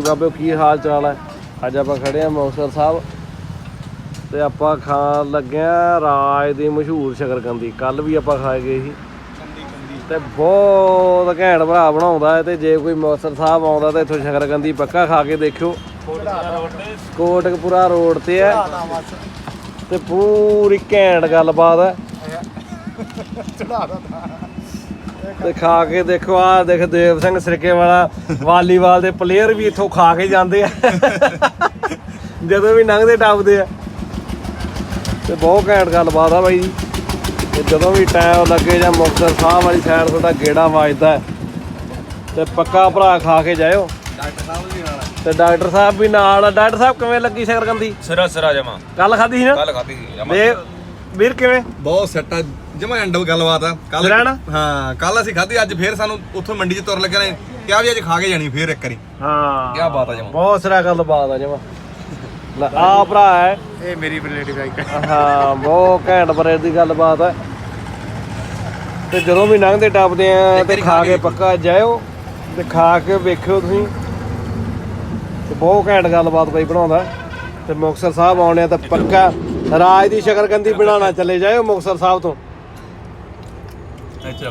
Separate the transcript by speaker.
Speaker 1: ਬਾਬੇ ਕੀ ਹਾਲ ਚਾਲ ਹੈ? ਅੱਜ ਆਪਾਂ ਖੜੇ ਆ ਮੌਸਰ ਸਾਹਿਬ ਤੇ ਆਪਾਂ ਖਾਣ ਲੱਗੇ ਆ ਰਾਜ ਦੀ ਮਸ਼ਹੂਰ ਸ਼ਕਰਕੰਦੀ। ਕੱਲ ਵੀ ਆਪਾਂ ਖਾ ਗਏ ਸੀ। ਤੇ ਬਹੁਤ ਘੈਂਟ ਭਰਾ ਬਣਾਉਂਦਾ ਹੈ ਤੇ ਜੇ ਕੋਈ ਮੌਸਰ ਸਾਹਿਬ ਆਉਂਦਾ ਤਾਂ ਇੱਥੋਂ ਸ਼ਕਰਕੰਦੀ ਪੱਕਾ ਖਾ ਕੇ ਦੇਖਿਓ। ਕੋਟਕਪੁਰਾ ਰੋਡ ਤੇ ਹੈ। ਤੇ ਪੂਰੀ ਘੈਂਟ ਗੱਲਬਾਤ ਹੈ। ਤੇ ਖਾ ਕੇ ਦੇਖੋ ਆ ਦੇਖ ਦੇਵ ਸਿੰਘ ਸਿਰਕੇ ਵਾਲਾ ਵਾਲੀਬਾਲ ਦੇ ਪਲੇਅਰ ਵੀ ਇੱਥੋਂ ਖਾ ਕੇ ਜਾਂਦੇ ਆ। ਜਦੋਂ ਵੀ ਲੰਘਦੇ ਟੱਪਦੇ ਆ। ਤੇ ਬਹੁਤ ਘੈਂਟ ਗੱਲਬਾਤ ਆ ਬਾਈ ਜੀ। ਤੇ ਜਦੋਂ ਵੀ ਟਾਈਮ ਲੱਗੇ ਜਾਂ ਮੁਕਤਸਰ ਸਾਹਿਬ ਵਾਲੀ ਸਾਈਡ ਤੁਹਾਡਾ ਗੇੜਾ ਵੱਜਦਾ ਹੈ, ਤੇ ਪੱਕਾ ਭਰਾ ਖਾ ਕੇ ਜਾਇਓ।
Speaker 2: ਡਾਕਟਰ ਸਾਹਿਬ ਜੀ ਨਾਲ
Speaker 1: ਤੇ ਡਾਕਟਰ ਸਾਹਿਬ ਵੀ ਨਾਲ ਆ। ਡਾਕਟਰ ਸਾਹਿਬ ਕਿਵੇਂ ਲੱਗੀ ਸ਼ਕਰਕੰਦੀ?
Speaker 2: ਸਿਰਾ ਸਿਰਾ ਜਮਾ।
Speaker 1: ਕੱਲ ਖਾਧੀ ਸੀ ਨਾ?
Speaker 2: ਕੱਲ ਖਾਧੀ ਸੀ ਜਮਾ।
Speaker 1: ਵੇ ਵੀਰ ਕਿਵੇਂ?
Speaker 3: ਬਹੁਤ ਸੱਟਾ ਜਮਾ ਐਂਡ ਗੱਲਬਾਤ ਆ ਕੱਲ
Speaker 1: ਰਹਿਣਾ?
Speaker 3: ਹਾਂ ਕੱਲ ਅਸੀਂ ਖਾਧੀ ਅੱਜ ਫੇਰ ਸਾਨੂੰ ਉੱਥੋਂ ਮੰਡੀ 'ਚ ਤੁਰ ਲੱਗਿਆ ਨੇ। ਕਿਹਾ ਵੀ ਅੱਜ ਖਾ ਕੇ ਜਾਣੀ ਫੇਰ ਇੱਕ ਵਾਰੀ।
Speaker 1: ਹਾਂ।
Speaker 3: ਕਿਆ ਬਾਤ ਆ ਜਮਾਂ।
Speaker 1: ਬਹੁਤ ਸਿਰਾ ਗੱਲਬਾਤ ਆ ਜਮਾ। ਲੈ ਆ ਭਰਾ ਹੈ।
Speaker 4: ਇਹ ਮੇਰੀ ਰਿਲੇਟਿਵ ਬਾਈਕ
Speaker 1: ਹਾਂ ਬਹੁਤ ਘੈਂਟ ਬਰੇ ਦੀ ਗੱਲਬਾਤ ਹੈ ਤੇ ਜਦੋਂ ਵੀ ਲੰਘਦੇ ਟੱਪਦੇ ਆ ਤੇ ਖਾ ਕੇ ਪੱਕਾ ਜਾਇਓ ਤੇ ਖਾ ਕੇ ਵੇਖਿਓ ਤੁਸੀਂ। ਤੇ ਬਹੁਤ ਘੈਂਟ ਗੱਲਬਾਤ ਬਈ ਬਣਾਉਂਦਾ। ਤੇ ਮੁਕਤਸਰ ਸਾਹਿਬ ਆਉਣੇ ਆ ਤਾਂ ਪੱਕਾ ਰਾਜ ਦੀ ਸ਼ਕਰਕੰਦੀ ਬਣਾਉਣਾ ਚੱਲੇ ਜਾਇਓ ਮੁਕਤਸਰ ਸਾਹਿਬ ਤੋਂ।
Speaker 3: 네, 나이트야